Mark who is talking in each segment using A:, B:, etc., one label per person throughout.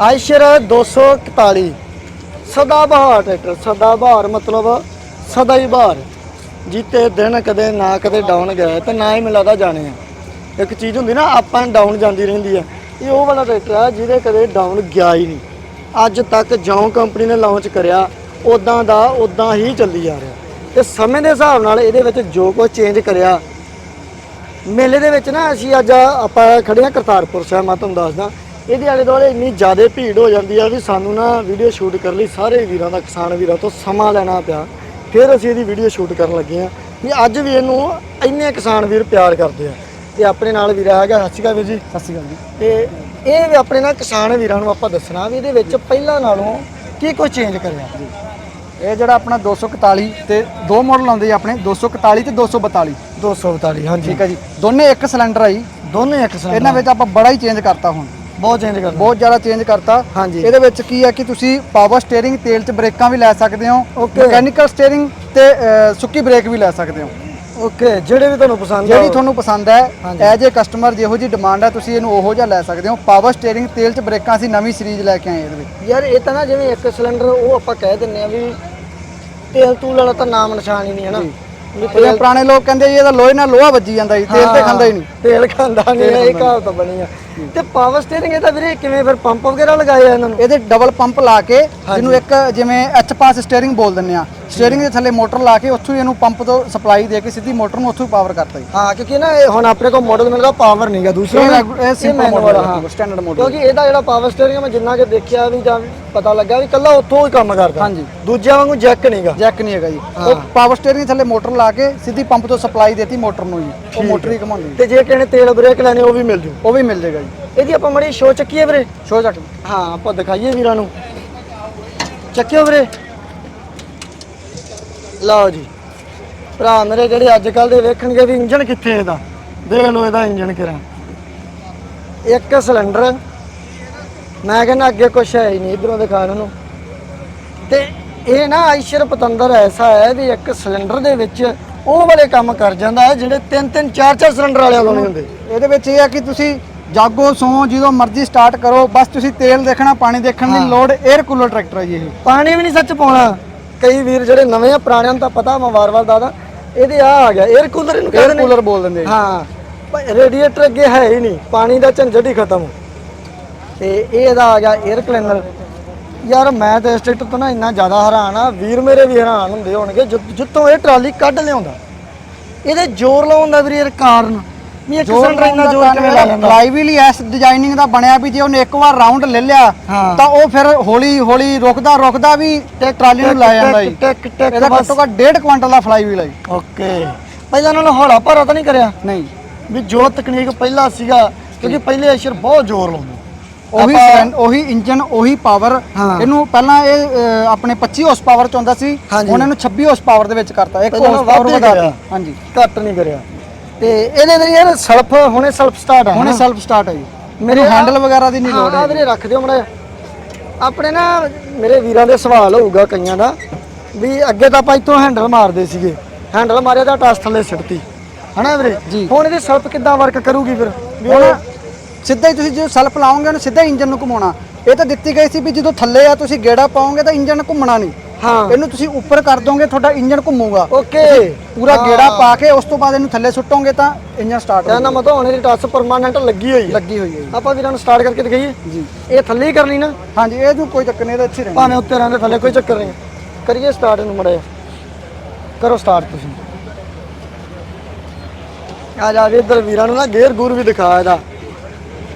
A: ਆਇਸ਼ਰ 241 ਸਦਾ ਬਹਾਰ ਟਰੈਕਟਰ ਸਦਾ ਬਹਾਰ ਮਤਲਬ ਸਦਾ ਹੀ ਬਹਾਰ। ਜਿੱਤੇ ਦਿਨ ਕਦੇ ਨਾ ਕਦੇ ਡਾਊਨ ਗਏ, ਤੇ ਨਾ ਹੀ ਮਿਲਦਾ ਜਾਣੇ ਆ। ਇੱਕ ਚੀਜ਼ ਹੁੰਦੀ ਨਾ, ਆਪਾਂ ਡਾਊਨ ਜਾਂਦੀ ਰਹਿੰਦੀ ਆ। ਇਹ ਉਹ ਵਾਲਾ ਟਰੈਕਟਰ ਆ, ਜਿਹਦੇ ਕਦੇ ਡਾਊਨ ਗਿਆ ਹੀ ਨਹੀਂ। ਅੱਜ ਤੱਕ ਜੌਂ ਕੰਪਨੀ ਨੇ ਲਾਂਚ ਕਰਿਆ ਉਦਾਂ ਦਾ ਉਦਾਂ ਹੀ ਚੱਲੀ ਜਾ ਰਿਹਾ। ਤੇ ਸਮੇਂ ਦੇ ਹਿਸਾਬ ਨਾਲ ਇਹਦੇ ਵਿੱਚ ਜੋ ਕੁਝ ਚੇਂਜ ਕਰਿਆ, ਮੇਲੇ ਦੇ ਵਿੱਚ ਨਾ ਅਸੀਂ ਅੱਜ ਆਪਾਂ ਖੜੇ ਆ ਕਰਤਾਰਪੁਰ ਸਾਹਿਬ, ਮੈਂ ਤੁਹਾਨੂੰ ਦੱਸਦਾ। ਇਹਦੇ ਆਲੇ ਦੁਆਲੇ ਇੰਨੀ ਜ਼ਿਆਦਾ ਭੀੜ ਹੋ ਜਾਂਦੀ ਆ ਵੀ ਸਾਨੂੰ ਨਾ ਵੀਡੀਓ ਸ਼ੂਟ ਕਰਨ ਲਈ ਸਾਰੇ ਵੀਰਾਂ ਦਾ ਕਿਸਾਨ ਵੀਰਾਂ ਤੋਂ ਸਮਾਂ ਲੈਣਾ ਪਿਆ। ਫਿਰ ਅਸੀਂ ਇਹਦੀ ਵੀਡੀਓ ਸ਼ੂਟ ਕਰਨ ਲੱਗੇ ਆ ਵੀ ਅੱਜ ਵੀ ਇਹਨੂੰ ਇੰਨੇ ਕਿਸਾਨ ਵੀਰ ਪਿਆਰ ਕਰਦੇ ਆ। ਤੇ ਆਪਣੇ ਨਾਲ ਵੀਰਾ ਹੈਗਾ ਸਤਿ ਸ਼੍ਰੀ ਅਕਾਲ ਵੀਰ ਜੀ।
B: ਸਤਿ ਸ਼੍ਰੀ ਅਕਾਲ ਜੀ।
A: ਤੇ ਇਹ ਵੀ ਆਪਣੇ ਨਾਲ ਕਿਸਾਨ ਵੀਰਾਂ ਨੂੰ ਆਪਾਂ ਦੱਸਣਾ ਵੀ ਇਹਦੇ ਵਿੱਚ ਪਹਿਲਾਂ ਨਾਲੋਂ ਕੀ ਕੁਝ ਚੇਂਜ ਕਰਿਆ?
B: ਇਹ ਜਿਹੜਾ ਆਪਣਾ 241 ਤੇ ਦੋ ਮਾਡਲ ਆਉਂਦੇ ਜੀ ਆਪਣੇ 241 ਤੇ 242
A: 242 ਹਾਂਜੀ।
B: ਠੀਕ ਹੈ ਜੀ। ਦੋਨੇ ਇੱਕ ਸਿਲੰਡਰ ਆ ਜੀ।
A: ਦੋਨੇ ਇੱਕ ਸਾਰ
B: ਇਹਨਾਂ ਵਿੱਚ ਆਪਾਂ ਬੜਾ ਹੀ ਚੇਂਜ ਕਰਤਾ ਹੁਣ।
A: ਬਹੁਤ ਚੇਂਜ ਕਰਨਾ
B: ਬਹੁਤ ਜ਼ਿਆਦਾ ਚੇਂਜ ਕਰਤਾ।
A: ਹਾਂਜੀ।
B: ਇਹਦੇ ਵਿੱਚ ਕੀ ਹੈ ਕਿ ਤੁਸੀਂ ਪਾਵਰ ਸਟੀਅਰਿੰਗ ਤੇਲ 'ਚ ਬ੍ਰੇਕਾਂ ਵੀ ਲੈ ਸਕਦੇ ਹੋ। ਮਕੈਨੀਕਲ ਸਟੀਅਰਿੰਗ ਤੇ ਸੁੱਕੀ ਬ੍ਰੇਕ ਵੀ ਲੈ ਸਕਦੇ ਹੋ।
A: ਓਕੇ ਜਿਹੜੇ ਵੀ ਤੁਹਾਨੂੰ ਪਸੰਦ ਆ
B: ਜਿਹੜੀ ਤੁਹਾਨੂੰ ਪਸੰਦ ਹੈ। ਐਜ ਏ ਕਸਟਮਰ ਜਿਹੋ ਜੀ ਡਿਮਾਂਡ ਹੈ ਤੁਸੀਂ ਇਹਨੂੰ ਉਹੋ ਜਿਹਾ ਲੈ ਸਕਦੇ ਹੋ। ਪਾਵਰ ਸਟੀਅਰਿੰਗ ਤੇਲ 'ਚ ਬ੍ਰੇਕਾਂ ਅਸੀਂ ਨਵੀਂ ਸੀਰੀਜ਼ ਲੈ ਕੇ ਆਏ ਇਹਦੇ ਵਿੱਚ।
A: ਯਾਰ ਇਹ ਤਾਂ ਨਾ ਜਿਵੇਂ ਇੱਕ ਸਿਲੰਡਰ ਉਹ ਆਪਾਂ ਕਹਿ ਦਿੰਨੇ ਆ ਵੀ ਤੇਲ ਤੂਲ ਵਾਲਾ ਤਾਂ ਨਾਮ ਨਿਸ਼ਾਨ ਹੀ ਨਹੀਂ ਹੈ ਨਾ
B: ਜਿਵੇਂ ਪੁਰਾਣੇ ਲੋਕ ਕਹਿੰਦੇ ਜੀ ਇਹਦਾ ਲੋਹੇ ਨਾਲ ਲੋਹਾ ਵੱਜੀ ਜਾਂਦਾ ਜੀ ਤੇਲ ਤੇ ਖਾਂਦਾ ਹੀ ਨਹੀਂ।
A: ਤੇਲ ਖਾਂਦਾ ਨਹੀਂ ਇਹ ਕਹਾਵਤ ਬਣੀ ਆ। ਤੇ ਪਾਵਰ ਸਟੀਅਰਿੰਗ ਇਹਦਾ ਵੀਰੇ ਕਿਵੇਂ ਫਿਰ ਪੰਪ ਵਗੈਰਾ ਲਗਾਏ ਆ ਇਹਨਾਂ ਨੂੰ?
B: ਇਹਦੇ ਡਬਲ ਪੰਪ ਲਾ ਕੇ ਜਿਹਨੂੰ ਇੱਕ ਜਿਵੇਂ ਐਚ ਪਾਸ ਸਟੀਅਰਿੰਗ ਬੋਲ ਦਿੰਦੇ ਆ ਸਟੀਅਰਿੰਗ ਦੇ ਥੱਲੇ ਮੋਟਰ ਲਾ ਕੇ ਉੱਥੋਂ ਇਹਨੂੰ ਪੰਪ ਤੋਂ ਸਪਲਾਈ ਦੇ ਕੇ ਸਿੱਧੀ ਮੋਟਰ ਨੂੰ ਉੱਥੋਂ ਪਾਵਰ ਕਰਤਾ ਜੀ।
A: ਹਾਂ ਕਿਉਂਕਿ ਨਾ ਇਹ ਹੁਣ ਆਪਣੇ ਕੋਲ ਮਾਡਲ ਮਿਲਦਾ ਪਾਵਰ ਨਹੀਂਗਾ ਦੂਸਰਾ
B: ਇਹ ਸਿੰਪਲ ਮਾਡਲ
A: ਆ,
B: ਸਟੈਂਡਰਡ ਮਾਡਲ
A: ਕਿਉਂਕਿ ਇਹਦਾ ਜਿਹੜਾ ਪਾਵਰ ਸਟੀਅਰਿੰਗ ਮੈਂ ਜਿੰਨਾ ਕਿ ਦੇਖਿਆ ਵੀ ਜਾਂ ਪਤਾ ਲੱਗਾ ਵੀ ਕੱਲਾ ਉੱਥੋਂ ਹੀ ਕੰਮ ਕਰਦਾ।
B: ਹਾਂਜੀ।
A: ਦੂਜਿਆਂ ਵਾਂਗੂ ਜੈਕ ਨਹੀਂਗਾ
B: ਜੈਕ ਨਹੀਂ ਹੈਗਾ ਜੀ। ਉਹ ਪਾਵਰ ਸਟੀਅਰਿੰਗ ਥੱਲੇ ਮੋਟਰ ਲਾ ਕੇ ਸਿੱਧੀ ਪੰਪ ਤੋਂ ਸਪਲਾਈ ਦੇਤੀ ਮੋਟਰ ਨੂੰ ਜੀ। ਉਹ ਮੋਟਰ ਹੀ ਘਮਾਉਂਦੀ
A: ਤੇ ਜੇ ਕਿਸੇ ਨੇ ਤੇਲ ਬ੍ਰੇਕ ਲੈਣੇ ਉਹ ਵੀ ਮਿਲ ਜੂ।
B: ਉਹ ਵੀ ਮਿਲ ਜਾਏਗਾ ਜੀ।
A: ਇਹਦੀ ਆਪਾਂ ਮੜੀ ਸ਼ੋ ਚੱਕੀਏ ਵੀਰੇ।
B: ਸ਼ੋ ਚੱਕ।
A: ਹਾਂ ਆਪਾਂ ਦਿਖਾਈਏ ਵੀਰਾਂ ਨੂੰ। ਚੱਕਿਓ ਵੀਰੇ। ਲਓ ਜੀ। ਭਰਾ ਮੇਰੇ ਜਿਹੜੇ ਅੱਜ ਕੱਲ ਦੇ ਵੇਖਣਗੇ ਵੀ ਇੰਜਨ ਕਿੱਥੇ ਇਹਦਾ। ਦੇਖ ਲਓ ਇਹਦਾ ਇੰਜਨ ਕਿਰਾ ਇੱਕ ਸਿਲੰਡਰ। ਮੈਂ ਕਹਿੰਦਾ ਅੱਗੇ ਕੁਛ ਹੈ ਹੀ ਨਹੀਂ ਇਧਰੋਂ ਦਿਖਾ ਇਹਨਾਂ। ਨੂੰ ਤੇ ਇਹ ਨਾ ਆਇਸ਼ਰ ਪਤੰਦਰ ਐਸਾ ਹੈ ਵੀ ਇੱਕ ਸਿਲੰਡਰ ਦੇ ਵਿੱਚ ਉਹ ਵਾਲੇ ਕੰਮ ਕਰ ਜਾਂਦਾ ਹੈ ਜਿਹੜੇ ਤਿੰਨ ਤਿੰਨ ਚਾਰ ਚਾਰ ਸਿਲੰਡਰ ਵਾਲੇ ਲਾਉਣੇ ਹੁੰਦੇ।
B: ਇਹਦੇ ਵਿੱਚ ਇਹ ਹੈ ਕਿ ਤੁਸੀਂ ਜਾਗੋ ਸੋ ਜਦੋਂ ਮਰਜ਼ੀ ਸਟਾਰਟ ਕਰੋ ਬਸ ਤੁਸੀਂ ਤੇਲ ਦੇਖਣਾ ਪਾਣੀ ਦੇਖਣ ਦੀ ਲੋੜ 에ਅਰ ਕੂਲਰ ਟਰੈਕਟਰ ਹੈ ਜੀ ਇਹ।
A: ਪਾਣੀ ਵੀ ਨਹੀਂ ਸੱਚ ਪਾਉਣਾ। ਕਈ ਵੀਰ ਜਿਹੜੇ ਨਵੇਂ ਆ ਪੁਰਾਣਿਆਂ ਨੂੰ ਤਾਂ ਪਤਾ ਵਾਰ-ਵਾਰ ਦਾਦਾ ਇਹਦੇ ਆ ਆ ਗਿਆ 에ਅਰ ਕੂਲਰ ਇਹਨੂੰ ਕਹਿੰਦੇ ਨੇ।
B: ਕੂਲਰ ਬੋਲ ਦਿੰਦੇ ਆ। ਜੀ।
A: ਰੇਡੀਏਟਰ ਅੱਗੇ ਹੈ ਹੀ ਨਹੀਂ। ਪਾਣੀ ਦਾ ਝੰਜਟ ਹੀ ਖਤਮ। ਤੇ ਇਹ ਇਹਦਾ ਆ ਗਿਆ 에ਅਰ ਕਲੀਨਰ ਯਾਰ ਮੈਂ ਤਾਂ ਇਸ ਟਰੈਕਟਰ ਤੋਂ ਨਾ ਇੰਨਾ ਜ਼ਿਆਦਾ ਹੈਰਾਨ ਆ। ਵੀਰ ਮੇਰੇ ਵੀ ਹੈਰਾਨ ਹੁੰਦੇ ਹੋਣਗੇ ਜਿ- ਜਿੱਥੋਂ ਇਹ ਟਰਾਲੀ ਕੱਢ ਲਿਆਉਂਦਾ। ਇਹਦੇ ਜ਼ੋਰ ਲਾਉਣ ਦਾ ਵੀਰੇ ਇਹ ਕਾਰਨ। ਵੀ ਇੱਕ ਇੰਨਾ ਜ਼ੋਰ ਕਿਵੇਂ ਲਾ ਲੈਂਦਾ
B: ਫਲਾਈਵੀਲ ਐਸ ਡਿਜ਼ਾਈਨਿੰਗ ਦਾ ਬਣਿਆ ਵੀ ਜੇ ਉਹਨੇ ਇੱਕ ਵਾਰ ਰਾਉਂਡ ਲੈ ਲਿਆ
A: ਹਾਂ।
B: ਤਾਂ ਉਹ ਫਿਰ ਹੌਲੀ ਹੌਲੀ ਰੁਕਦਾ ਰੁਕਦਾ ਵੀ ਤੇ ਟਰਾਲੀ ਨੂੰ ਲਾ ਜਾਂਦਾ ਜੀ।
A: ਟਿਕ ਟਿਕ
B: ਇਹਦਾ
A: ਬਸ।
B: ਘੱਟੋ ਘੱਟ 1.5 ਕੁਇੰਟਲ ਦਾ ਫਲਾਈਵੀਲ ਹੈ ਜੀ।
A: ਓਕੇ। ਪਹਿਲਾਂ ਨਾਲ ਹੌਲਾ ਭਾਰਾ ਤਾਂ ਨਹੀਂ ਕਰਿਆ?
B: ਨਹੀਂ।
A: ਵੀ ਜੋ ਤਕਨੀਕ ਪਹਿਲਾਂ ਸੀਗਾ ਕਿਉਂਕਿ ਪਹਿਲੇ ਅਸ਼ਰ ਬਹੁਤ ਜ਼ੋਰ ਲਾਉਂਦੇ।
B: ਉਹੀ ਸਿਲੰਡ- ਉਹੀ ਇੰਜਨ ਉਹੀ ਪਾਵਰ
A: ਹਾਂ।
B: ਇਹਨੂੰ ਪਹਿਲਾਂ ਇਹ ਅ, ਆਪਣੇ 25 ਹਾਰਸ ਪਾਵਰ ਚ ਆਉਂਦਾ ਸੀ
A: ਹਾਂਜੀ।
B: ਹੁਣ ਇਹਨੂੰ 26 ਹਾਰਸ ਪਾਵਰ ਦੇ ਵਿੱਚ ਕਰਤਾ। ਇੱਕ
A: ਪਹਿਲਾਂ
B: ਹਾਰਸ ਪਾਵਰ
A: ਵੱਧ ਹੀ
B: ਵਧਾ
A: ਕਰਿਆ।
B: ਦਿੱਤੀ। ਹਾਂਜੀ।
A: ਘੱਟ ਨਹੀਂ ਕਰਿਆ। ਤੇ ਇਹਦੇ ਦੇ ਯਾਰ ਸਲਫ ਹੁਣੇ ਸਲਫ ਸਟਾਰਟ ਆ
B: ਹੁਣੇ? ਸੈਲਫ ਸਟਾਰਟ ਹੈ ਜੀ।
A: ਮੇਰੇ
B: ਹੈਂਡਲ ਵਗੈਰਾ ਦੀ ਨਹੀਂ ਲੋੜ
A: ਹਾਂ
B: ਹੈ
A: ਵੀਰੇ ਰੱਖ ਦਿਓ ਮੜਾ ਆਪਣੇ ਨਾ ਮੇਰੇ ਵੀਰਾਂ ਦੇ ਸਵਾਲ ਹੋਊਗਾ ਕਈਆਂ ਦਾ ਵੀ ਅੱਗੇ ਤਾਂ ਆਪਾਂ ਇੱਥੋਂ ਹੈਂਡਲ ਮਾਰਦੇ ਸੀਗੇ। ਹੈਂਡਲ ਮਾਰਿਆ ਤਾਂ ਟਾਸ ਥੱਲੇ ਸਿੱਟਤੀ। ਹਨਾ ਵੀਰੇ?
B: ਜੀ।
A: ਹੁਣ ਇਹਦੀ ਸਲਫ ਕਿੱਦਾਂ ਵਰਕ ਕਰੂਗੀ ਫਿਰ? ਵੀ
B: ਹੁਣ ਸਿੱਧਾ ਹੀ ਤੁਸੀਂ ਜਦੋਂ ਸੈਲਫ ਲਾਓਗੇ ਉਹਨੂੰ ਸਿੱਧਾ ਇੰਜਨ ਨੂੰ ਘੁਮਾਉਣਾ। ਇਹ ਤਾਂ ਦਿੱਤੀ ਗਈ ਸੀ ਵੀ ਜਦੋਂ ਥੱਲੇ ਆ ਤੁਸੀਂ ਗੇੜਾ ਪਾਓਗੇ ਤਾਂ ਇੰਜਨ ਘੁੰਮਣਾ ਨਹੀਂ।
A: ਹਾਂ।
B: ਇਹਨੂੰ ਤੁਸੀਂ ਉੱਪਰ ਕਰ ਦੋਗੇ ਤੁਹਾਡਾ ਇੰਜਨ ਘੁੰਮੂਗਾ।
A: ਓਕੇ।
B: ਪੂਰਾ ਗੇੜਾ ਪਾ ਕੇ ਉਸ ਤੋਂ ਬਾਅਦ ਇਹਨੂੰ ਥੱਲੇ ਸੁੱਟੋਗੇ ਤਾਂ ਇੰਜਨ ਸਟਾਰਟ
A: ਕਹਿੰਦਾ ਮਤਲਬ ਹੁਣ ਇਹਦੀ ਟਾਸ ਪਰਮਾਨੈਂਟ ਲੱਗੀ ਹੋਈ ਹੈ।
B: ਲੱਗੀ ਹੋਈ ਹੈ ਜੀ।
A: ਆਪਾਂ ਵੀਰਾਂ ਨੂੰ ਸਟਾਰਟ ਕਰਕੇ ਦਿਖਾਈਏ।
B: ਜੀ।
A: ਇਹ ਥੱਲੇ ਹੀ ਕਰਨੀ ਨਾ?
B: ਹਾਂਜੀ ਇਹਨੂੰ ਕੋਈ ਚੱਕਰ ਨਹੀਂ ਇਹਦਾ ਇੱਥੇ ਹੀ ਰਹਿਣਾ।
A: ਭਾਵੇਂ ਉੱਤੇ ਰਹਿੰਦੇ ਥੱਲੇ ਕੋਈ ਚੱਕਰ ਨਹੀਂ। ਕਰੀਏ ਸਟਾਰਟ ਇਹਨੂੰ ਮੜਿਆ ਕਰੋ ਸਟਾਰਟ ਤੁਸੀਂ। ਆ ਜਾ ਵੀ ਇੱਧਰ ਵੀਰਾਂ ਨੂੰ ਨਾ ਗੇਅਰ ਗੂਰ ਵੀ ਦਿਖਾ ਇਹਦਾ।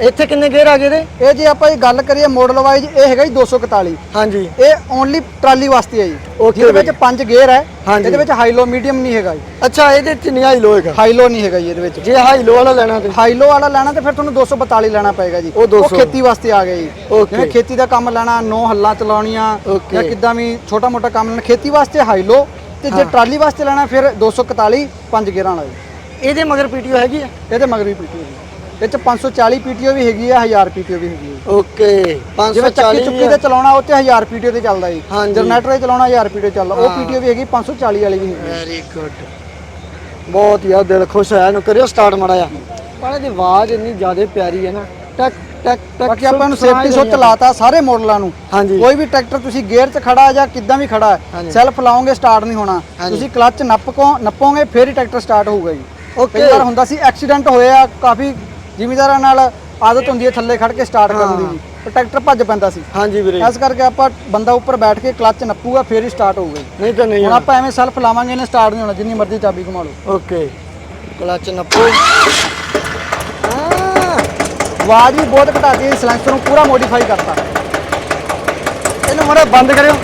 A: ਇੱਥੇ ਕਿੰਨੇ ਗੇਅਰ ਆ ਗਏ ਇਹਦੇ?
B: ਇਹ ਜੇ ਆਪਾਂ ਇਹ ਗੱਲ ਕਰੀਏ ਮਾਡਲ ਵਾਈਜ਼ ਇਹ ਹੈਗਾ ਜੀ 241
A: ਹਾਂਜੀ।
B: ਇਹ ਓਨਲੀ ਟਰਾਲੀ ਵਾਸਤੇ ਹੈ ਜੀ।
A: Okay
B: ਜਿਹਦੇ ਵਿੱਚ ਪੰਜ ਗੇਅਰ ਹੈ।
A: ਹਾਂਜੀ।
B: ਇਹਦੇ ਵਿੱਚ ਹਾਈ ਲੋ ਮੀਡੀਅਮ ਨਹੀਂ ਹੈਗਾ ਜੀ।
A: ਅੱਛਾ ਇਹਦੇ ਚ ਨਹੀਂ ਹਾਈ ਲੋ ਹੈਗਾ?
B: ਹਾਈ ਲੋ ਨਹੀਂ ਹੈਗਾ ਜੀ ਇਹਦੇ ਵਿੱਚ।
A: ਜੇ ਹਾਈ ਲੋ ਵਾਲਾ ਲੈਣਾ ਤੇ?
B: ਹਾਈ ਲੋ ਵਾਲਾ ਲੈਣਾ ਤੇ ਫਿਰ ਤੁਹਾਨੂੰ 242 ਲੈਣਾ ਪਏਗਾ ਜੀ।
A: ਉਹ 200
B: ਖੇਤੀ ਵਾਸਤੇ ਆ ਗਿਆ ਜੀ।
A: Okay।
B: ਜਿਵੇਂ ਖੇਤੀ ਦਾ ਕੰਮ ਲੈਣਾ ਨੋ ਹੱਲਾਂ ਚਲਾਉਣੀਆਂ
A: Okay।
B: ਜਾਂ ਕਿੱਦਾਂ ਵੀ ਛੋਟਾ ਮੋਟਾ ਕੰਮ ਲੈਣਾ ਖੇਤੀ ਵਾਸਤੇ ਹਾਈ ਲੋ ਤੇ ਜੇ ਟਰਾਲੀ ਵਾਸਤੇ ਲੈਣਾ ਫਿਰ 241 ਪੰਜ ਗੇਅਰਾਂ ਵਾਲਾ ਜੀ।
A: ਇਹਦੇ ਮਗਰ ਪੀਟੀਓ ਹੈਗੀ ਆ?
B: ਇਹਦੇ ਮਗਰ ਵੀ ਪੀਟੀਓ ਜੀ। ਇਹ ਚ 540 ਪੀਟੀਓ ਵੀ ਹੈਗੀ ਆ 1000 ਪੀਟੀਓ ਵੀ ਹੈਗੀ ਹੈ
A: ਓਕੇ
B: ਜਿਵੇਂ
A: 540
B: ਚੱਕੀ ਚੁੱਕੀ ਤੇ ਚਲਾਉਣਾ ਉਹ ਤੇ 1000 ਪੀਟੀਓ ਤੇ ਚੱਲਦਾ ਜੀ।
A: ਹਾਂਜੀ।
B: ਜਨਰੇਟਰ ਤੇ ਚਲਾਉਣਾ 1000 ਪੀਟੀਓ ਚੱਲਦਾ। ਉਹ ਪੀਟੀਓ ਵੀ ਹੈਗੀ 540 ਵਾਲੀ ਵੀ ਹੈਗੀ।
A: ਵੈਰੀ ਗੁੱਡ ਬਹੁਤ ਯਾਰ ਦਿਲ ਖੁਸ਼ ਹੋਇਆ ਇਹਨੂੰ ਕਰਿਓ ਸਟਾਰਟ ਮੜਾ ਆ ਪਰ ਇਹਦੀ ਆਵਾਜ਼ ਇੰਨੀ ਜ਼ਿਆਦਾ ਪਿਆਰੀ ਹੈ ਨਾ। ਟੈਕ ਟੈਕ ਟੈਕ
B: ਬਾਕੀ ਆਪਾਂ ਨੂੰ ਸੇਫਟੀ ਸੁੱਚ
A: ਆ।
B: ਲਾਤਾ ਸਾਰੇ ਮਾਡਲਾਂ ਨੂੰ।
A: ਹਾਂਜੀ।
B: ਕੋਈ ਵੀ ਟਰੈਕਟਰ ਤੁਸੀਂ ਗੇਅਰ 'ਚ ਖੜਾ ਜਾਂ ਕਿੱਦਾਂ ਵੀ ਖੜਾ
A: ਹਾਂਜੀ।
B: ਹੈ ਸੈਲਫ ਲਾਓਗੇ ਸਟਾਰਟ ਨਹੀਂ ਹੋਣਾ।
A: ਹਾਂਜੀ।
B: ਤੁਸੀਂ ਕਲੱਚ ਨੱਪਕੋ ਨੱਪੋਗੇ ਫਿਰ ਹੀ ਟਰੈਕਟਰ ਸਟਾਰਟ ਹੋਊਗਾ ਜੀ।
A: ਓਕੇ
B: ਵਾਰ ਹੁੰਦਾ ਸੀ ਐਕਸੀਡੈਂਟ ਹੋਏ ਆ ਕਾਫੀ ਜ਼ਿਮੀਦਾਰਾਂ ਨਾਲ ਆਦਤ ਹੁੰਦੀ ਹੈ ਥੱਲੇ ਖੜ ਕੇ ਸਟਾਰਟ ਕਰਨ ਦੀ। ਜੀ ਟਰੈਕਟਰ ਭੱਜ ਪੈਂਦਾ ਸੀ।
A: ਹਾਂਜੀ ਵੀਰੇ।
B: ਇਸ ਕਰਕੇ ਆਪਾਂ ਬੰਦਾ ਉੱਪਰ ਬੈਠ ਕੇ ਕਲੱਚ ਨੱਪੂਗਾ ਫਿਰ ਹੀ ਸਟਾਰਟ ਹੋਊਗਾ ਜੀ।
A: ਨਹੀਂ ਤਾਂ ਨਹੀਂ
B: ਹੁਣ ਆਪਾਂ ਐਵੇਂ ਸੈਲਫ ਲਾਵਾਂਗੇ ਇਹਨੇ ਸਟਾਰਟ ਨਹੀਂ ਹੋਣਾ ਜਿੰਨੀ ਮਰਜ਼ੀ ਚਾਬੀ ਘੁਮਾ ਲਓ।
A: ਓਕੇ ਕਲਚ ਨੱਪੋ।
B: ਆਵਾਜ਼ ਵੀ ਬਹੁਤ ਘਟਾਤੀ ਸਲੈਂਸਰ ਨੂੰ ਪੂਰਾ ਮੋਡੀਫਾਈ ਕਰਤਾ।
A: ਇਹਨੂੰ ਮੜਾ ਬੰਦ ਕਰਿਓ।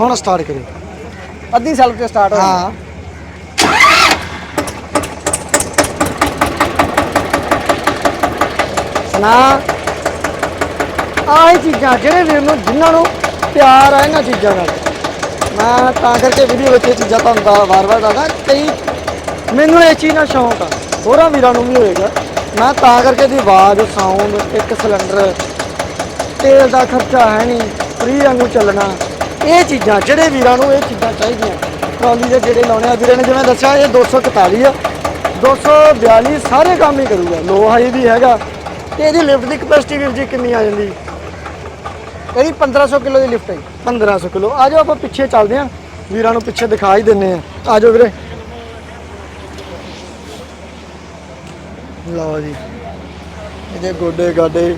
A: ਹੁਣ ਸਟਾਰਟ ਕਰਿਓ।
B: ਅੱਧੀ ਸੈਲਫ ਤੇ ਸਟਾਰਟ ਹੋ
A: ਹਾਂ। ਸੁਣਾ। ਆਹ ਚੀਜ਼ਾਂ ਜਿਹੜੇ ਵੀਰ ਨੂੰ ਜਿਨ੍ਹਾਂ ਨੂੰ ਪਿਆਰ ਆ ਇਹਨਾਂ ਚੀਜ਼ਾਂ ਨਾਲ। ਮੈਂ ਤਾਂ ਕਰਕੇ ਵੀਡੀਓ ਵਿੱਚ ਇਹ ਚੀਜ਼ਾਂ ਤੁਹਾਨੂੰ ਦਾ ਵਾਰ-ਵਾਰ ਦੱਸਦਾ ਕਈ ਮੈਨੂੰ ਇਹ ਚੀਜ਼ ਨਾਲ ਸ਼ੌਂਕ ਆ। ਹੋਰਾਂ ਵੀਰਾਂ ਨੂੰ ਵੀ ਹੋਏਗਾ। ਮੈਂ ਤਾਂ ਕਰਕੇ ਦੀ ਆਵਾਜ਼ ਸਾਊਂਡ ਇੱਕ ਸਿਲੰਡਰ ਤੇਲ ਦਾ ਖਰਚਾ ਹੈ ਨਹੀਂ ਫ੍ਰੀ ਵਾਂਗੂ ਚੱਲਣਾ। ਇਹ ਚੀਜ਼ਾਂ, ਜਿਹੜੇ ਵੀਰਾਂ ਨੂੰ ਇਹ ਚੀਜ਼ਾਂ ਚਾਹੀਦੀਆਂ। ਟਰਾਲੀ ਦੇ ਜਿਹੜੇ ਲਾਉਣੇ ਆ। ਵੀਰੇ ਨੇ ਜਿਵੇਂ ਦੱਸਿਆ, ਇਹ 241 ਆ। 242 ਸਾਰੇ ਕੰਮ ਹੀ ਕਰੂਗਾ। ਲੋ ਹਾਈ ਵੀ ਹੈਗਾ। ਤੇ ਇਹਦੀ ਲਿਫਟ ਦੀ ਕਪੈਸਿਟੀ ਵੀ ਜੀ ਕਿੰਨੀ ਆ ਜਾਂਦੀ?
B: ਇਹਦੀ 1500 ਕਿਲੋ ਦੀ ਲਿਫਟ ਹੈ ਜੀ।
A: 1500 ਕਿਲੋ। ਆ ਜਾਓ, ਆਪਾਂ ਪਿੱਛੇ ਚੱਲਦੇ ਆਂ। ਵੀਰਾਂ ਨੂੰ ਪਿੱਛੇ ਦਿਖਾ ਹੀ ਦਿੰਨੇ ਆ। ਆ ਜਾਓ ਵੀਰੇ। ਲਓ ਜੀ। ਇਹਦੇ ਗੋਡੇ ਗਾਡੇ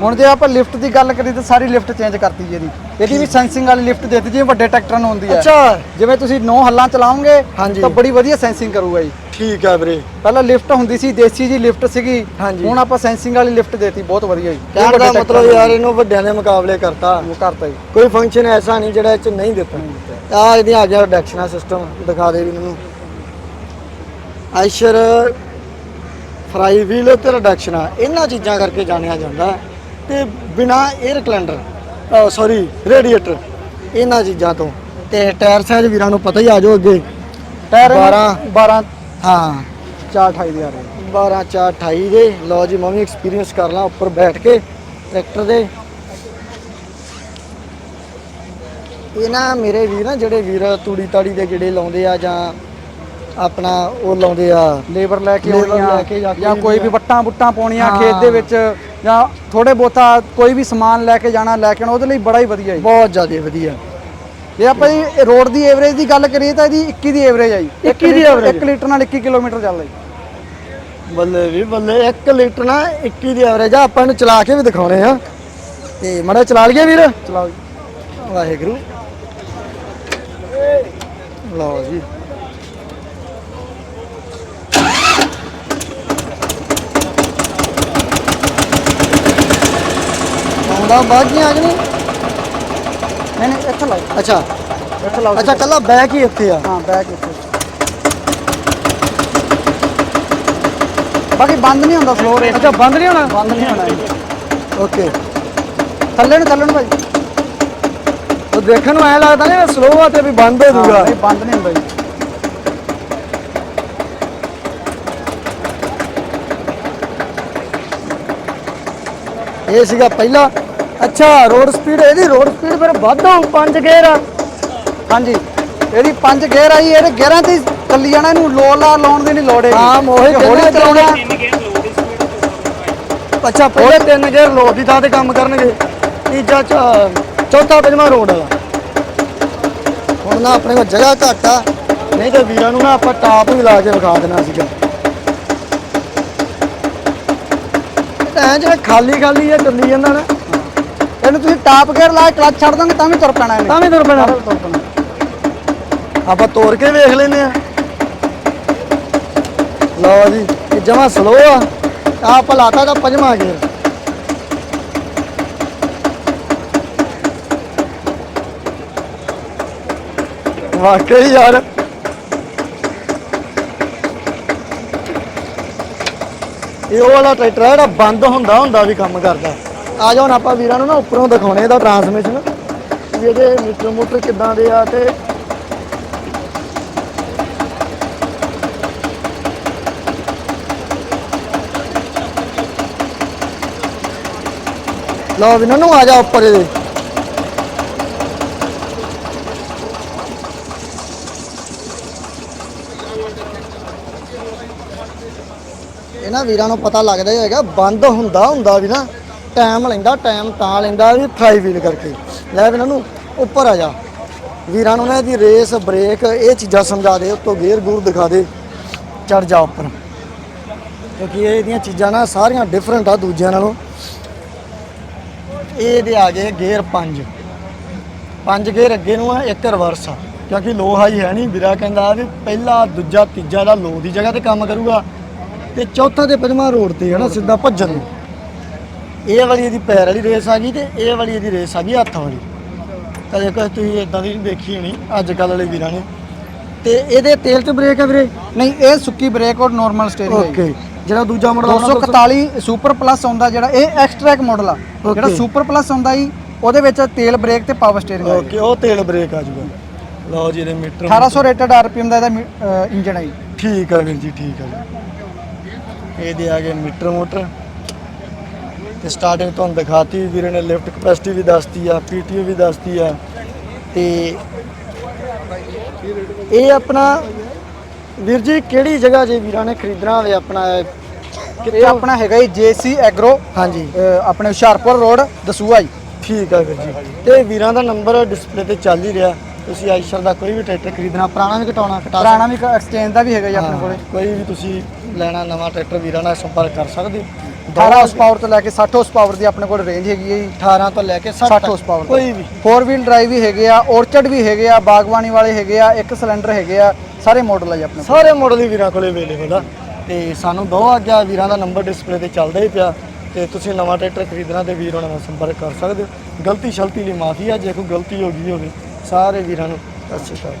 B: ਹੁਣ ਜੇ ਆਪਾਂ ਲਿਫਟ ਦੀ ਗੱਲ ਕਰੀ ਤਾਂ ਸਾਰੀ ਲਿਫਟ ਚੇਂਜ ਕਰਤੀ ਜੀ ਇਹਦੀ। ਇਹਦੀ ਵੀ ਸੈਂਸਿੰਗ ਵਾਲੀ ਲਿਫਟ ਦੇਤੀ ਜਿਵੇਂ ਵੱਡੇ ਟਰੈਕਟਰਾਂ ਨੂੰ ਹੁੰਦੀ ਹੈ।
A: ਅੱਛਾ।
B: ਜਿਵੇਂ ਤੁਸੀਂ 9 ਹੱਲਾਂ ਚਲਾਓਗੇ
A: ਹਾਂਜੀ।
B: ਤਾਂ ਬੜੀ ਵਧੀਆ ਸੈਂਸਿੰਗ ਕਰੂਗਾ ਜੀ।
A: ਠੀਕ ਆ ਵੀਰੇ।
B: ਪਹਿਲਾਂ ਲਿਫਟ ਹੁੰਦੀ ਸੀ ਦੇਸੀ ਜੀ ਲਿਫਟ ਸੀਗੀ। ਹੁਣ ਆਪਾਂ ਸੈਂਸਿੰਗ ਵਾਲੀ ਲਿਫਟ ਦੇਤੀ ਬਹੁਤ ਵਧੀਆ ਜੀ।
A: ਕਹਿਣ ਦਾ ਮਤਲਬ ਯਾਰ ਇਹਨੂੰ ਵੱਡਿਆਂ ਦੇ ਮੁਕਾਬਲੇ ਕਰਤਾ।
B: ਉਹ ਕਰਤਾ ਜੀ।
A: ਕੋਈ ਫੰਕਸ਼ਨ ਐਸਾ ਨਹੀਂ ਜਿਹੜਾ ਇਹ ਚ ਨਹੀਂ ਦਿੱਤਾ। ਆ ਇਹਦੀਆਂ ਆ ਗਿਆ ਰਿਡਕਸ਼ਨਾਂ ਸਿਸਟਮ ਦਿਖਾ ਦੇ ਵੀ ਮੈਨੂੰ। ਆਇਸ਼ਰ ਫਰਾਈ ਵੀਲ ਤੇ ਰਿਡਕਸ਼ਨਾਂ ਇਹਨਾਂ ਚੀਜ਼ਾਂ ਕਰਕੇ ਜਾਣਿਆ ਜਾਂਦਾ। ਹੈ ਤੇ ਬਿਨਾ 에ਅਰ ਕਲੈਂਡਰ ਸੌਰੀ ਰੇਡੀਏਟਰ ਇਹਨਾਂ ਚੀਜ਼ਾਂ ਤੋਂ। ਤੇ ਟਾਇਰ ਸਾਈਜ਼ ਵੀਰਾਂ ਨੂੰ ਪਤਾ ਹੀ ਆ ਜਾਓ ਅੱਗੇ।
B: ਟਾਇਰ
A: 12
B: 12
A: ਹਾਂ।
B: 428 ਦੇ ਆ ਰਹੇ।
A: 12 4 28 ਦੇ। ਲਓ ਜੀ ਮੈਂ ਵੀ ਐਕਸਪੀਰੀਅੰਸ ਕਰ ਲਾਂ ਉੱਪਰ ਬੈਠ ਕੇ ਟਰੈਕਟਰ ਦੇ। ਇਹ ਨਾ ਮੇਰੇ ਵੀਰ ਨਾ ਜਿਹੜੇ ਵੀਰ ਤੂੜੀ ਤਾੜੀ ਦੇ ਜਿਹੜੇ ਲਾਉਂਦੇ ਆ ਜਾਂ ਆਪਣਾ ਉਹ ਲਾਉਂਦੇ ਆ
B: ਲੇਬਰ ਲੈ ਕੇ ਆਉਣੀਆਂ
A: ਜਾ
B: ਕੋਈ ਵੀ ਵੱਟਾਂ ਬੁੱਟਾਂ ਪਾਉਣੀਆਂ। ਖੇਤ ਦੇ ਵਿੱਚ। ਜਾਂ ਥੋੜੇ ਬਹੁਤਾ ਕੋਈ ਵੀ ਸਮਾਨ ਲੈ ਕੇ ਜਾਣਾ ਲੈ ਕੇ ਆਉਣਾ ਉਹਦੇ ਲਈ ਬੜਾ ਹੀ ਵਧੀਆ ਜੀ।
A: ਬਹੁਤ ਜ਼ਿਆਦਾ ਵਧੀਆ।
B: ਜੇ ਆਪਾਂ ਜੀ ਰੋਡ ਦੀ ਐਵਰੇਜ ਦੀ ਗੱਲ ਕਰੀਏ ਤਾਂ ਇਹਦੀ 21 ਦੀ ਐਵਰੇਜ ਹੈ ਜੀ।
A: 21 ਦੀ average?
B: 1 ਲੀਟਰ ਨਾਲ 21 ਕਿਲੋਮੀਟਰ ਚੱਲਦਾ ਜੀ।
A: ਬੱਲੇ ਵੀ ਬੱਲੇ 1 ਲੀਟਰ ਨਾ 21 ਦੀ ਐਵਰੇਜ ਆ। ਆਪਾਂ ਇਹਨੂੰ ਚਲਾ ਕੇ ਵੀ ਦਿਖਾਉਣੇ ਆ। ਤੇ ਮੜਾ ਚਲਾ ਲਈਏ ਵੀਰ।
B: ਚਲਾਓ ਜੀ।
A: ਵਾਹਿਗੁਰੂ। ਲਓ ਜੀ। ਆਉਂਦਾ ਬਾਗੀਆਂ ਕਿ ਨਹੀਂ
B: ਨਹੀਂ ਨਹੀਂ ਇੱਥੇ ਲਾਓ।
A: ਅੱਛਾ।
B: ਇੱਥੇ ਲਾਓ।
A: ਅੱਛਾ ਕੱਲਾ ਬੈਕ ਹੀ ਇੱਥੇ ਆ।
B: ਹਾਂ ਬੈਕ ਇੱਥੇ। ਬਾਕੀ ਬੰਦ ਨਹੀਂ ਹੁੰਦਾ ਸਲੋ ਰੇਟ
A: ਅੱਛਾ ਬੰਦ ਨਹੀਂ ਹੋਣਾ?
B: ਬੰਦ ਨਹੀਂ ਹੋਣਾ।
A: ਓਕੇ।
B: ਥੱਲੇ ਨੂੰ ਥੱਲੇ ਨੂੰ ਭਾਈ।
A: ਉਹ ਦੇਖਣ ਨੂੰ ਐ ਲੱਗਦਾ ਨੇ ਸਲੋ ਆ ਤੇ ਵੀ ਬੰਦ ਹੋ ਜਾਊਗਾ
B: ਨਹੀਂ ਬੰਦ ਨਹੀਂ ਹੁੰਦਾ ਜੀ।
A: ਇਹ ਸੀਗਾ ਪਹਿਲਾ ਅੱਛਾ ਰੋਡ ਸਪੀਡ ਇਹਦੀ ਰੋਡ ਸਪੀਡ ਫਿਰ ਵੱਧ ਹੋਊ ਪੰਜ ਗੇਅਰ ਆ।
B: ਹਾਂਜੀ ਇਹਦੀ ਪੰਜ ਗੇਅਰ ਆਈ ਇਹਦੇ ਗੇਅਰਾਂ ਤੇ ਹੀ ਚੱਲੀ ਜਾਣਾ ਇਹਨੂੰ ਲੋ ਲਾ ਲਾਉਣ ਦੀ ਨਹੀਂ ਲੋੜ ਹੈਗੀ।
A: ਹਾਂ, ਮੋਹਿਤ
B: ਜੇ ਹੌਲੀ ਚਲਾਉਣਾ।
A: ਅੱਛਾ ਪਹਿਲੇ ਤਿੰਨ ਗੇਅਰ ਲੋਡ ਦੀ ਥਾਂ ਤੇ ਕੰਮ ਕਰਨਗੇ। ਤੀਜਾ ਚ- ਚੌਥਾ ਪੰਜਵਾਂ ਰੋਡ ਵਾਲਾ। ਹੁਣ ਨਾ ਆਪਣੇ ਕੋਲ ਜਗ੍ਹਾ ਘੱਟ ਆ। ਨਹੀਂ ਤੇ ਵੀਰਾਂ ਨੂੰ ਨਾ ਆਪਾਂ ਟਾਪ ਵੀ ਲਾ ਕੇ ਵਿਖਾ ਦੇਣਾ ਸੀਗਾ। ਐਂ ਜਿਹੜਾ ਖਾਲੀ ਖਾਲੀ ਆ ਚੱਲੀ ਜਾਂਦਾ ਨਾ।
B: ਇਹਨੂੰ ਤੁਸੀਂ ਟਾਪ ਗੇਅਰ ਲਾ ਕੇ ਕਲੱਚ ਛੱਡ ਦੋਗੇ ਤਾਂ ਵੀ ਤੁਰ ਪੈਣਾ ਇਹਨੇ।
A: ਤਾਂ ਵੀ ਤੁਰ ਪੈਣਾ। ਆਪਾਂ ਤੋੜ ਕੇ ਵੇਖ ਲੈਨੇ ਆ ਲਓ ਜੀ ਇਹ ਜਮਾ ਸਲੋ ਆ। ਆਹ ਆਪਾਂ ਲਾਤਾ ਦਾ ਪੰਜਵਾਂ ਗੇਅਰ। ਵਾਕਈ ਯਾਰ। ਇਹ ਉਹ ਵਾਲਾ ਟਰੈਕਟਰ ਆ ਜਿਹੜਾ ਬੰਦ ਹੁੰਦਾ ਹੁੰਦਾ ਵੀ ਕੰਮ ਕਰਦਾ। ਆ ਜਾਓ ਹੁਣ ਆਪਾਂ ਵੀਰਾਂ ਨੂੰ ਨਾ ਉੱਪਰੋਂ ਦਿਖਾਉਣੇ ਇਹਦਾ ਟਰਾਂਸਮਿਸ਼ਨ ਵੀ ਇਹਦੇ ਮੀਟਰ ਮੋਟਰ ਕਿੱਦਾਂ ਦੇ ਆ ਤੇ ਲਓ ਵੀ ਨਨੂ ਆ ਜਾ ਉੱਪਰ ਇਹਦੇ। ਇਹਨਾਂ ਵੀਰਾਂ ਨੂੰ ਪਤਾ ਲੱਗਦਾ ਹੀ ਹੈਗਾ ਬੰਦ ਹੁੰਦਾ ਹੁੰਦਾ ਵੀ ਨਾ। ਟਾਈਮ ਲੈਂਦਾ, ਟਾਈਮ ਤਾਂ ਲੈਂਦਾ ਵੀ ਫਰਾਈ ਵੀਲ ਕਰਕੇ। ਲੈ ਵੀ ਨੂੰ ਉੱਪਰ ਆ ਜਾ। ਵੀਰਾਂ ਨੂੰ ਨਾ ਇਹਦੀ ਰੇਸ ਬ੍ਰੇਕ ਇਹ ਚੀਜ਼ਾਂ ਸਮਝਾ ਦੇ, ਉੱਤੋਂ ਗੇਅਰ ਗੂਰ ਦਿਖਾ ਦੇ ਚੜ ਜਾ ਉੱਪਰ। ਕਿਉਂਕਿ ਇਹ ਇਹਦੀਆਂ ਚੀਜ਼ਾਂ ਨਾ ਸਾਰੀਆਂ ਡਿਫਰੈਂਟ ਆ ਦੂਜਿਆਂ ਨਾਲੋਂ। ਇਹ ਦੇ ਆ ਗਏ ਗੇਅਰ 5 ਪੰਜ ਗੇਅਰ ਅੱਗੇ ਨੂੰ ਆ, ਇੱਕ ਰਿਵਰਸ ਆ। ਕਿਉਂਕਿ ਲੋ ਹਾਈ ਹੈ ਨਹੀਂ, ਵੀਰਾ ਕਹਿੰਦਾ ਵੀ ਪਹਿਲਾ, ਦੂਜਾ, ਤੀਜਾ ਦਾ ਲੋ ਦੀ ਜਗ੍ਹਾ ਤੇ ਕੰਮ ਕਰੂਗਾ। ਤੇ ਚੌਥਾ ਤੇ ਪੰਜਵਾਂ ਰੋਡ ਤੇ ਹੈ ਨਾ, ਸਿੱਧਾ ਭੱਜਣ ਨੂੰ। ਇਹ ਵਾਲੀ ਇਹਦੀ ਪੈਰ ਵਾਲੀ ਰੇਸ ਆ ਗਈ ਤੇ ਇਹ ਵਾਲੀ ਇਹਦੀ ਰੇਸ ਆ ਗਈ ਹੱਥ ਵਾਲੀ। ਕਦੇ ਕਦੇ ਤੁਸੀਂ ਇਦਾਂ ਦੀ ਦੇਖੀ ਹੋਣੀ ਅੱਜ ਕੱਲ ਵਾਲੇ ਵੀਰਾਂ ਨੇ। ਤੇ ਇਹਦੇ ਤੇਲ ਤੇ ਬ੍ਰੇਕ ਆ ਵੀਰੇ?
B: ਨਹੀਂ ਇਹ ਸੁੱਕੀ ਬ੍ਰੇਕ ਔਰ ਨਾਰਮਲ ਸਟੀਅਰਿੰਗ ਹੈ
A: ਓਕੇ ਜਿਹੜਾ ਦੂਜਾ ਮਾਡਲ
B: 241 ਸੁਪਰ ਪਲੱਸ ਆਉਂਦਾ ਜਿਹੜਾ ਇਹ ਐਕਸਟ੍ਰੈਕ ਮਾਡਲ ਆ। ਜਿਹੜਾ. ਸੁਪਰ ਪਲੱਸ ਆਉਂਦਾ ਜੀ ਉਹਦੇ ਵਿੱਚ ਤੇਲ ਬ੍ਰੇਕ ਤੇ ਪਾਵਰ ਸਟੀਅਰਿੰਗ ਹੈ
A: ਓਕੇ ਉਹ ਤੇਲ ਬ੍ਰੇਕ ਆ ਜੂਗਾ। ਲਓ ਜੀ ਇਹਦੇ ਮੀਟਰ
B: 1800 ਰੇਟਡ ਆਰਪੀਐਮ ਦਾ ਇਹਦਾ ਇੰਜਨ ਹੈ ਜੀ।
A: ਠੀਕ ਆ ਵੀਰ ਜੀ ਠੀਕ ਆ ਜੀ। ਇਹਦੇ ਆ ਗਏ ਮੀਟਰ ਮੋਟਰ। ਤੇ ਸਟਾਰਟਿੰਗ ਤੁਹਾਨੂੰ ਦਿਖਾਤੀ ਵੀਰੇ ਨੇ ਲਿਫਟ ਕਪੈਸਿਟੀ ਵੀ ਦੱਸਤੀ ਆ ਪੀਟੀਓ ਵੀ ਦੱਸਤੀ ਆ। ਤੇ ਇਹ ਆਪਣਾ ਵੀਰ ਜੀ ਕਿਹੜੀ ਜਗ੍ਹਾ ਜੇ ਵੀਰਾਂ ਨੇ ਖਰੀਦਣਾ ਹੋਵੇ ਆਪਣਾ ਇਹ
B: ਆਪਣਾ ਹੈਗਾ ਜੀ ਜੇਸੀ ਐਗਰੋ
A: ਹਾਂਜੀ।
B: ਆਪਣੇ ਹੁਸ਼ਿਆਰਪੁਰ ਰੋਡ ਦਸੂਆ ਜੀ
A: ਠੀਕ ਆ ਵੀਰ ਜੀ। ਤੇ ਵੀਰਾਂ ਦਾ ਨੰਬਰ ਡਿਸਪਲੇ ਤੇ ਚੱਲ ਹੀ ਰਿਹਾ। ਤੁਸੀਂ ਆਈਸ਼ਰ ਦਾ ਕੋਈ ਵੀ ਟਰੈਕਟਰ ਖਰੀਦਣਾ ਪੁਰਾਣਾ ਵੀ ਘਟਾਉਣਾ ਘਟਾ
B: ਪੁਰਾਣਾ ਵੀ ਐਕਸਚੇਂਜ ਦਾ ਵੀ ਹੈਗਾ ਜੀ ਆਪਣੇ ਕੋਲੇ।
A: ਕੋਈ ਵੀ ਤੁਸੀਂ ਲੈਣਾ ਨਵਾਂ ਟਰੈਕਟਰ ਵੀਰਾਂ ਨਾਲ ਸੰਪਰਕ ਕਰ ਸਕਦੇ ਹੋ।
B: 18 ਹਾਰਸ ਪਾਵਰ ਤੋਂ ਲੈ ਕੇ 60 ਹਾਰਸ ਪਾਵਰ ਦੀ ਆਪਣੇ ਕੋਲ ਰੇਂਜ ਹੈਗੀ ਹੈ ਜੀ
A: 18 ਤੋਂ ਲੈ ਕੇ 60
B: 60 ਹਾਰਸ ਪਾਵਰ
A: ਕੋਈ ਵੀ।
B: 4 ਵੀਲ ਡਰਾਈਵ ਵੀ ਹੈਗੇ ਆ ਔਰਚਡ ਵੀ ਹੈਗੇ ਆ ਬਾਗਬਾਨੀ ਵਾਲੇ ਹੈਗੇ ਆ ਇੱਕ ਸਿਲੰਡਰ ਹੈਗੇ ਆ ਸਾਰੇ ਮਾਡਲ ਆ ਜੀ ਆਪਣੇ ਕੋਲ।
A: ਸਾਰੇ ਮਾਡਲ ਹੀ ਵੀਰਾਂ ਕੋਲੇ ਅਵੇਲੇਬਲ ਆ। ਤੇ ਸਾਨੂੰ ਦੋ ਆ ਗਿਆ ਵੀਰਾਂ ਦਾ ਨੰਬਰ ਡਿਸਪਲੇ ਤੇ ਚੱਲਦਾ ਹੀ ਪਿਆ। ਤੇ ਤੁਸੀਂ ਨਵਾਂ ਟਰੈਕਟਰ ਖਰੀਦਣਾ ਤੇ ਵੀਰ ਉਹਨਾਂ ਨਾਲ ਸੰਪਰਕ ਕਰ ਸਕਦੇ ਹੋ। ਗਲਤੀ ਸ਼ਲਤੀ ਲਈ ਮਾਫੀ ਆ ਜੇ ਕੋਈ ਗਲਤੀ ਹੋ ਗਈ ਹੋਵੇ ਸਾਰੇ ਵੀਰਾਂ ਨੂੰ ਸਤਿ ਸ਼੍ਰੀ ਅਕਾਲ।